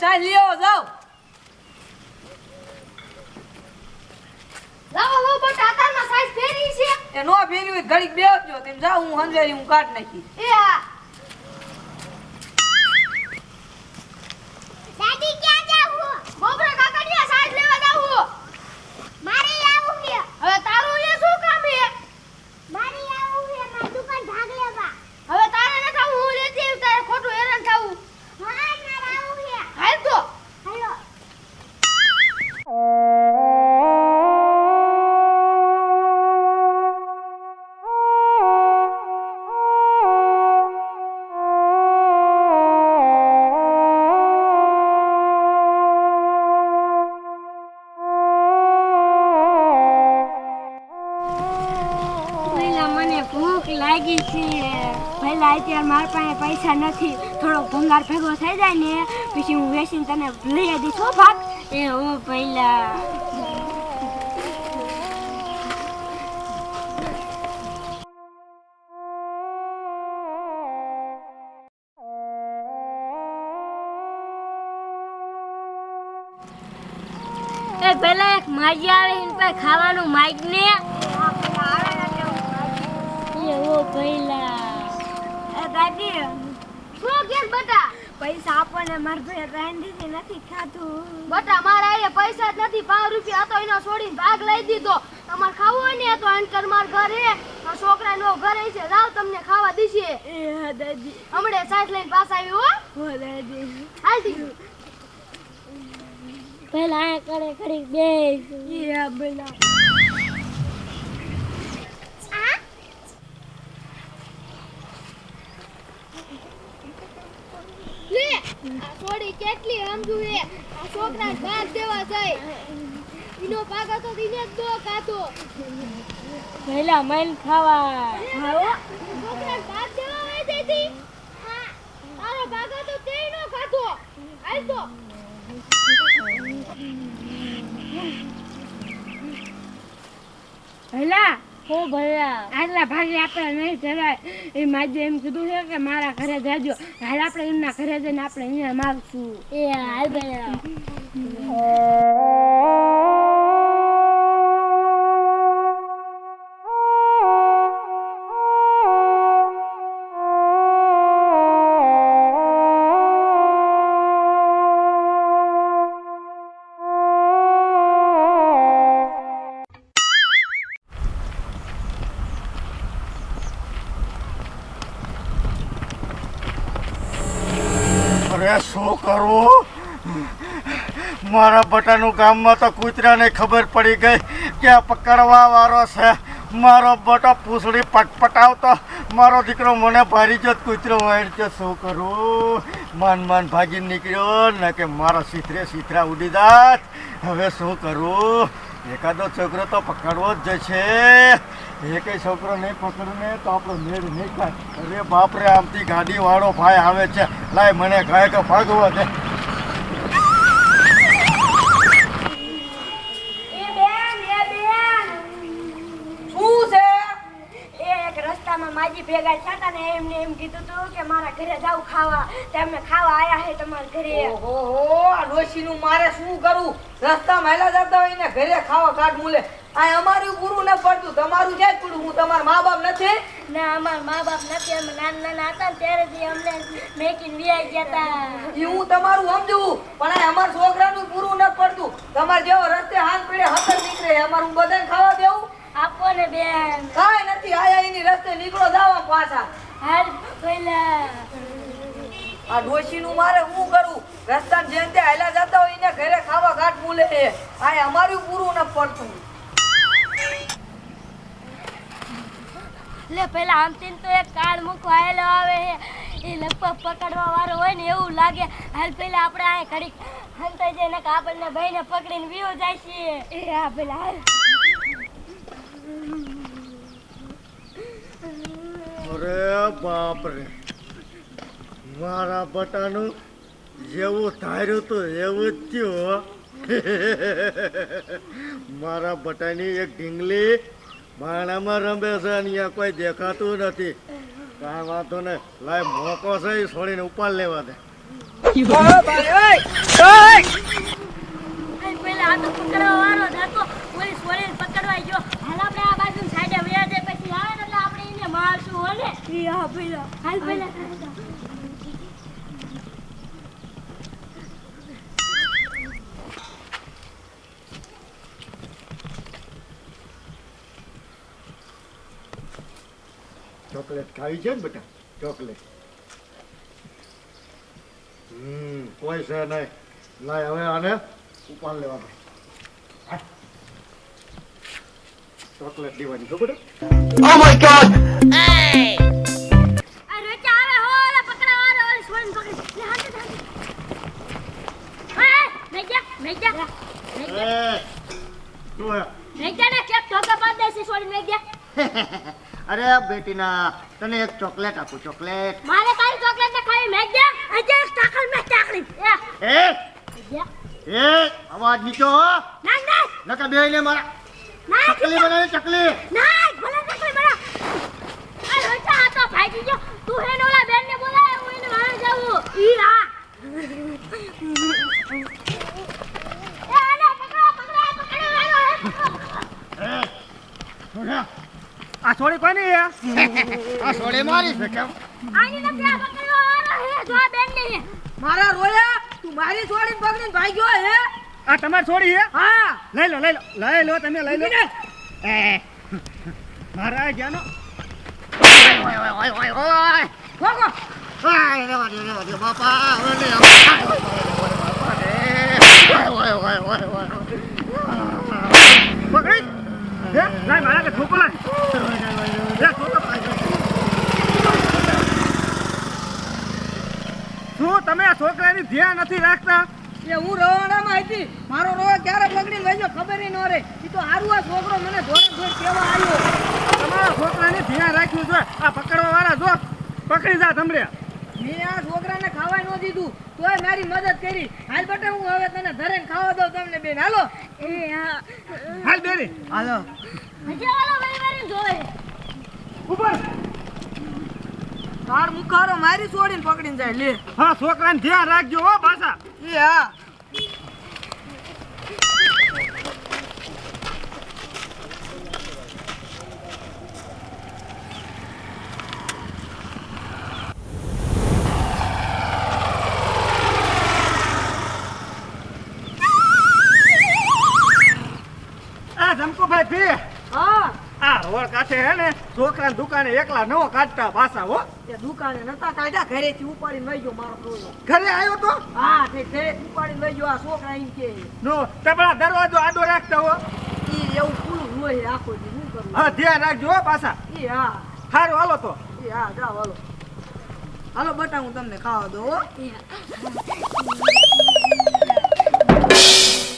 Size લ્યો જાઓ. લાવો લો બટા તારમાં સાઈઝ ફેરી છે. એ નો ફેરી હોય ઘડીક બેસજો તેમ જાઉં હું હંજેરી હું કાઢ નાખી એ હા. પહેલા અત્યારે મારા પાસે પૈસા નથી. થોડો ભંગાર ભેગો થઈ જાય ને પછી હું વેચીને તને લઈ આવી હો ભાગ. એ હું પહેલા એ પેલા એક માજી આવે એની પાસે ખાવાનું માગ ને એવો પહેલા. દાદી. શું કેસ બટા? પૈસા આપણને માર ભાઈ રાંધીને નથી ખાધું. બટા મારા અહીંયા પૈસા જ નથી. પાંચ રૂપિયા હતો એનો છોડીને ભાગ લઈ દીધો. તમારે ખાવું હોય ને તો અંકર માર ઘરે. છોકરા નો ઘરે છે. લાવ તમને ખાવા દીશે. એ હા દાદી. હમણે સાઈડ લઈને પાસ આવી હો. હો દાદી. હાલતી પહેલા આ કરે કરી બે એ હા પેલા લે આ છોડી કેટલી સમજુ એ? આ છોકરા ભાગ દેવા જાય. એનો ભાગ હતો ઈને જ દો કાતો પહેલા મન ખાવા ખાવો છોકરા ભાગ દેવા હોય જઈતી હા તારો ભાગ હતો તે નો ખાતો આઈ તો પહેલા હો ભલા. આટલા ભાગે આપણે નહીં જવાય એ માજે એમ કીધું છે કે મારા ઘરે જાજો. હાલ આપણે એમના ઘરે જઈને આપણે અહીંયા માગશું. એ હાલ ભલા. શું કરવું મારા બટાનું ગામમાં તો કૂતરાને ખબર પડી ગઈ કે આ પકડવા વાળો છે. મારો બટો પૂછડી પટપટાવતો. મારો દીકરો મને ભારી જ કૂતરો વાળી શું કરું? માન માન ભાગીને નીકળ્યો, ને કે મારા સીતરે સીતરા ઉડી દાત હવે શું કરું? એકાદો છોકરો તો પકડવો જ જશે. એકેય છોકરો નહીં પકડું ને તો આપણો મેળ નહીં થાય અરે બાપરે આમથી ગાડી વાળો ભાઈ આવે છે. લાય મને ગાય કે ભાગવા દે. એ બેન એ બેન. શું છે? એ એક રસ્તામાં માજી ભેગા થયા હતા ને એમને એમ કીધું તું કે મારા ઘરે જાવ ખાવા. તે અમે ખાવા આયા હે તમારા ઘરે. ઓહો આ ડોશીનું મારે શું કરું? રસ્તામાં હેલા જતા હોય ને ઘરે ખાવા કાઢ મૂલે આ અમારું પૂરું ન પડતું. તમારું ક્યાં પૂરું હું તમારા મા બાપ નથી. ના અમારા મા બાપ નથી. અમે નાના નાના હતા ને ત્યારેથી અમને મેકિન વિયાઈ ગયા હતા ઈ હું તમારું સમજવું પણ આ અમારા છોકરાનું પૂરું ન પડતું. તમારે જેવો રસ્તે હાથ પીડે હતર નીકળે. અમારું બધાને ખાવા દેવું? આપો ને બેન. કાઈ નથી. આયા એની રસ્તે નીકળો જાવા પાછા. હાલ પહેલા આ ડોશીનું મારે શું કરું? રસ્તા જેમ તે હાલ્યા જતા હોય એને ઘરે ખાવા ઘાટ મૂલે છે. આ અમારું પૂરું ન પડતું. લે પેલા આમથી તો એક કાર્ડ મૂકવા આવેલો આવે એ લગભગ પકડવા વાળો હોય ને એવું લાગે. હાલ પેલા આપણે આ ઘડી હંતાઈ જઈએ ને આપણને ભાઈને પકડીને વિયો જાય છે. એ હા પેલા હાલ. અરે બાપ રે મારા બટાનું જેવું ધાર્યું હતું એવું જ થયું મારા બટાની એક ઢીંગલી બાણામાં રમે છે અને અહીંયા કોઈ દેખાતું નથી. કાંઈ વાંધો ને લાય મોકો છે એ છોડીને ઉપાડ લેવા દે. હાલ ભાઈ ઓય ઓય અહીં પહેલા આ તો પકડવા વાળો જ હતો પોલીસ વળીને પકડવા ગયો હાલ આપણે આ બાજુ સાઈડે વયા જાય પછી આવે ને એટલે આપણે એને મારશું હો ને ઈ હા પહેલા હાલ પહેલા ચોકલેટ ખાવી છે ને બેટા? ચોકલેટ. હમ કોઈ છે નહીં. લાય હવે આને ઉપાડ લેવાનો. દે ચોકલેટ દેવાની મેજા મેજા મેજા એ, શું હે? મેજા ને કેપ ધોકા પાડ દેસી છોડી મેજા અરે બેટીના તને એક ચોકલેટ આપું ચોકલેટ. મારે કઈ ચોકલેટ ને ખાવી મેજા આજે એક ટાકલ મેં ટાકલી એ. એ? અવાજ નીચો ના ના. નકા બે મારા ચકલી બનાવી ચકલી ના ભલે ટાકલી બના આ રોચા આ તો ભાગી ગયો તું હે ઓલા બેન ને બોલાય હું એને વાળા જાવું ઈ હા એ આને પકડો પકડો પકડો વાળો હે પકડો એ શું છે? આ છોડી કોની હે આ સોડે મારી છે કેમ? આની ને પ્યા પકડવા વાળો હે જો આ બેન ને મારા રોયા તું મારી છોડીને પકડીને ભાગ્યો હે? આ તમારી છોડી હે? હા. લઈ લો લઈ લો લઈ લો તમે લઈ લો. એ મારા જ્ઞાનો ઓય ઓય ઓય ઓય ઓય ભોગો. આય રેવા દે રેવા દે બાપા હવે લે બાપા રે ઓય ઓય ઓય ઓય પકડી લાય મારા કે ઠોકો લાય. લે ઠોકો શું તમે આ છોકરાની ધ્યાન નથી રાખતા? એ હું રવાડામાં હતી. મારો રોવા ક્યારે પકડીને વહી ખબર ન રહે. એ તો હારું આ છોકરો મને ધોરણ ધોર કેવા આવ્યો. તમારા છોકરાને ધ્યાન રાખ્યું છે. આ પકડવા વાળા જો પકડી જા તમરે મેં આ છોકરાને ખાવા દીધું. તોય મારી મદદ કરી. હાલ બટા હું હવે તને ધરેને ખાવા દઉં તમને બેન. હાલો. એ હા. હાલ બેન. હાલો. હજી હાલો ભાઈ મારી જોવે ઉપર તાર મુખારો મારી છોડીને પકડીને જાય. લે. હા છોકરાને ધ્યાન રાખજો હો પાછા. એ હા. હા. આ રોડ કાંઠે હે ને છોકરા દુકાને એકલા નો કાઢતા પાછા હો. તે દુકાને નતા કાઢ્યા ઘરેથી ઉપાડીને લઈ ગયો મારો છોકરો ઘરે આવ્યો તો? હા તે ઘરેથી ઉપાડીને લઈ ગયો આ છોકરા એમ કે. નો તબલા દરવાજો આડો રાખતા હો. ઈ એવું ખુલ્લું હોય આખો દી હું કરું. હા ધ્યાન રાખજો હો પાછા. ઈ હા. સારું હાલો તો. ઈ હા જા હાલો. હાલો બટા હું તમને ખાવા એ હા.